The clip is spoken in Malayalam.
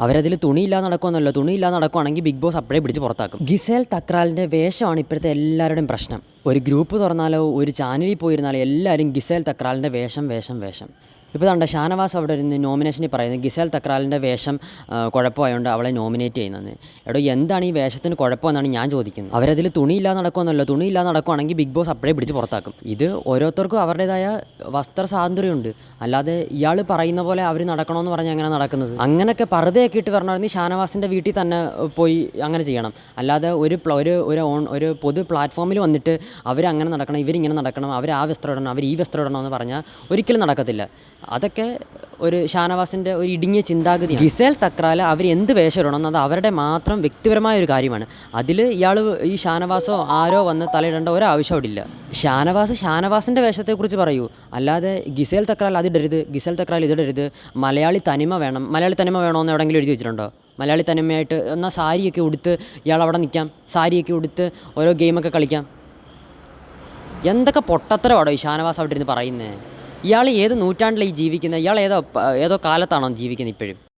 അവരതിൽ തുണിയില്ലാതെ നടക്കുമെന്നല്ലോ തുണിയില്ലാതെ നടക്കുവാണെങ്കിൽ ബിഗ് ബോസ് അപ്പോഴേ പിടിച്ച് പുറത്താക്കും. ഗിസേൽ തക്രാലിന്റെ വേഷമാണ് ഇപ്പോഴത്തെ എല്ലാവരുടെയും പ്രശ്നം. ഒരു ഗ്രൂപ്പ് തുറന്നാലോ ഒരു ചാനലിൽ പോയിരുന്നാലോ എല്ലാവരും ഗിസേൽ തക്രാലിന്റെ വേഷം വേഷം വേഷം. ഇപ്പോൾ കണ്ട ഷാനവാസ് അവിടെ ഇരുന്ന് നോമിനേഷനിൽ പറയുന്നത് ഗിസേൽ തക്രാലിന്റെ വേഷം കുഴപ്പമായതുകൊണ്ട് അവളെ നോമിനേറ്റ് ചെയ്യുന്നത് എടോ എന്താണ് ഈ വേഷത്തിന് കുഴപ്പമെന്നാണ് ഞാൻ ചോദിക്കുന്നത്. അവരതിൽ തുണിയില്ലാതെ നടക്കുമെന്നല്ലോ തുണിയില്ലാതെ നടക്കുവാണെങ്കിൽ ബിഗ് ബോസ് അപ്പോഴേ പിടിച്ച് പുറത്താക്കും. ഇത് ഓരോരുത്തർക്കും അവരുടേതായ വസ്ത്ര സ്വാതന്ത്ര്യമുണ്ട്. അല്ലാതെ ഇയാൾ പറയുന്ന പോലെ അവർ നടക്കണമെന്ന് പറഞ്ഞാൽ അങ്ങനെ നടക്കുന്നത്? അങ്ങനെയൊക്കെ പറുതയൊക്കെ ഇട്ട് വരണമെങ്കിൽ ഷാനവാസിന്റെ വീട്ടിൽ തന്നെ പോയി അങ്ങനെ ചെയ്യണം. അല്ലാതെ ഒരു ഒരു ഒരു ഓൺ ഒരു പൊതു പ്ലാറ്റ്ഫോമിൽ വന്നിട്ട് അവരങ്ങനെ നടക്കണം ഇവരിങ്ങനെ നടക്കണം അവർ ആ വസ്ത്രം ഇടണം അവർ ഈ വസ്ത്രം ഇടണം എന്ന് പറഞ്ഞാൽ ഒരിക്കലും നടക്കത്തില്ല. അതൊക്കെ ഒരു ഷാനവാസിന്റെ ഒരു ഇടുങ്ങിയ ചിന്താഗതി ഗിസേൽ തക്രാല അവർ എന്ത് വേഷം ഇടണം അത് അവരുടെ മാത്രം വ്യക്തിപരമായ ഒരു കാര്യമാണ്. അതിൽ ഇയാൾ ഈ ഷാനവാസോ ആരോ വന്ന് തലയിടേണ്ട ഒരാവശ്യം അവിടെ ഇല്ല. ഷാനവാസ് ഷാനവാസിന്റെ വേഷത്തെക്കുറിച്ച് പറയൂ. അല്ലാതെ ഗിസേൽ തക്രാൽ അതിടരുത് ഗിസേൽ തക്രാൽ ഇതിടരുത് മലയാളി തനിമ വേണം മലയാളി തനിമ വേണമെന്ന് എവിടെയെങ്കിലും എഴുതി വെച്ചിട്ടുണ്ടോ? മലയാളി തനിമയായിട്ട് എന്നാൽ സാരിയൊക്കെ ഉടുത്ത് ഇയാൾ അവിടെ നിൽക്കാം സാരിയൊക്കെ ഉടുത്ത് ഓരോ ഗെയിമൊക്കെ കളിക്കാം. എന്തൊക്കെ പൊട്ടത്തരമാണോ ഈ ഷാനവാസ് അവിടെ ഇരുന്ന് പറയുന്നത് ഇയാൾ ഏത് നൂറ്റാണ്ടിലാണ് ഈ ജീവിക്കുന്നത്? ഇയാൾ ഏതോ ഏതോ കാലത്താണോ ജീവിക്കുന്നത് ഇപ്പോഴും?